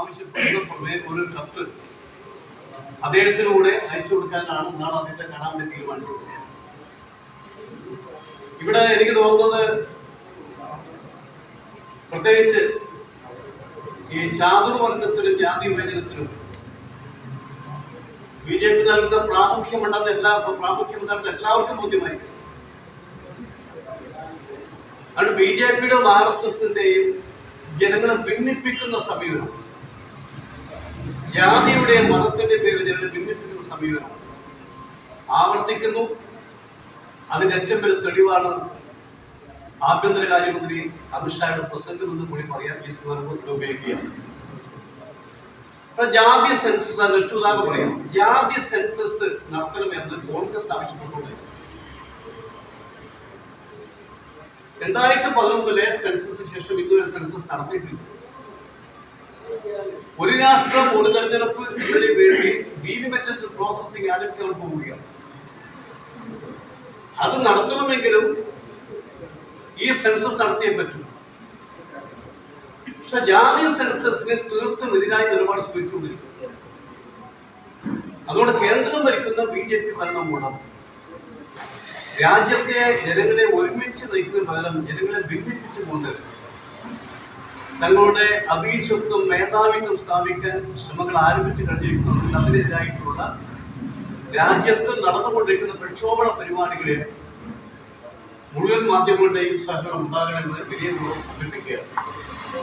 ആവശ്യപ്പെടുന്ന ഒരു കത്ത് അദ്ദേഹത്തിലൂടെ അയച്ചു കൊടുക്കാനാണ് നാളെ അദ്ദേഹത്തെ കാണാൻ തീരുമാനിച്ചിട്ടുള്ളത് ഇവിടെ എനിക്ക് തോന്നുന്നത് പ്രത്യേകിച്ച് ഈ ചാതുർവർഗത്തിലും ജാതി വിഭജനത്തിലും ബി ജെ പി നൽകുന്ന പ്രാമുഖ്യമുണ്ടെന്ന് എല്ലാ പ്രാമുഖ്യമുണ്ടെന്ന് എല്ലാവർക്കും ബോധ്യമായിരിക്കും. അത് ബി ജെ പിയുടെയും ആർ എസ് എസിന്റെയും ജനങ്ങളെ ഭിന്നിപ്പിക്കുന്ന സമീപനം. ജാതിയുടെയും മതത്തിന്റെ പേരിൽ ഭിന്നിപ്പിക്കുന്ന സമീപനമാണ് ആവർത്തിക്കുന്നു. അതിന്റെ ഏറ്റവും വലിയ തെളിവാണ് ആഭ്യന്തര കാര്യമന്ത്രി അമിത്ഷായുടെ പ്രസംഗം എന്ന് കൂടി പറയാൻ ഈ സന്ദർഭത്തിൽ ഉപയോഗിക്കുകയാണ്. ജാതി സെൻസസ് ആണ് ഉദാഹരണം പറയാം. ജാതി സെൻസസ് നടത്തണമെന്ന് കോൺഗ്രസ് ആവശ്യപ്പെട്ടുകൊണ്ട്. രണ്ടായിരത്തി പതിനൊന്നിലെ സെൻസസിന് ശേഷം ഇതുവരെ സെൻസസ് നടത്തിയിട്ടില്ല. ഒരു രാഷ്ട്രം ഒരു തെരഞ്ഞെടുപ്പ് എന്നതിന് വേണ്ടി ഡീലിമിറ്റേഷൻ പ്രോസസ്സിംഗ് ആരംഭിക്കാൻ പോവുകയാണ് അത് നടത്തണമെങ്കിലും ഈ സെൻസസ് നടത്തിയേ പറ്റും. പക്ഷെ ജാതി സെൻസസിന് തീർത്തും എതിരായി നിലപാട് സ്വീകരിച്ചുകൊണ്ടിരിക്കും. അതുകൊണ്ട് കേന്ദ്രം ഭരിക്കുന്ന ബി ജെ പി ഭരണം മൂലം രാജ്യത്തെ ജനങ്ങളെ ഒരുമിച്ച് നയിക്കുന്ന പകരം ജനങ്ങളെ ഭിന്നിപ്പിച്ചുകൊണ്ട് തങ്ങളുടെ അതീശത്വം മേധാവിത്വം സ്ഥാപിക്കാൻ ശ്രമങ്ങൾ ആരംഭിച്ചു കഴിഞ്ഞിരിക്കുന്നു. അതിനെതിരായിട്ടുള്ള രാജ്യത്ത് നടന്നുകൊണ്ടിരിക്കുന്ന പ്രക്ഷോഭണ പരിപാടികളിൽ മുഴുവൻ മാധ്യമങ്ങളുടെയും സഹകരണം ഉണ്ടാകണമെന്ന് വിനയപൂർവം അഭ്യർത്ഥിക്കുകയാണ്.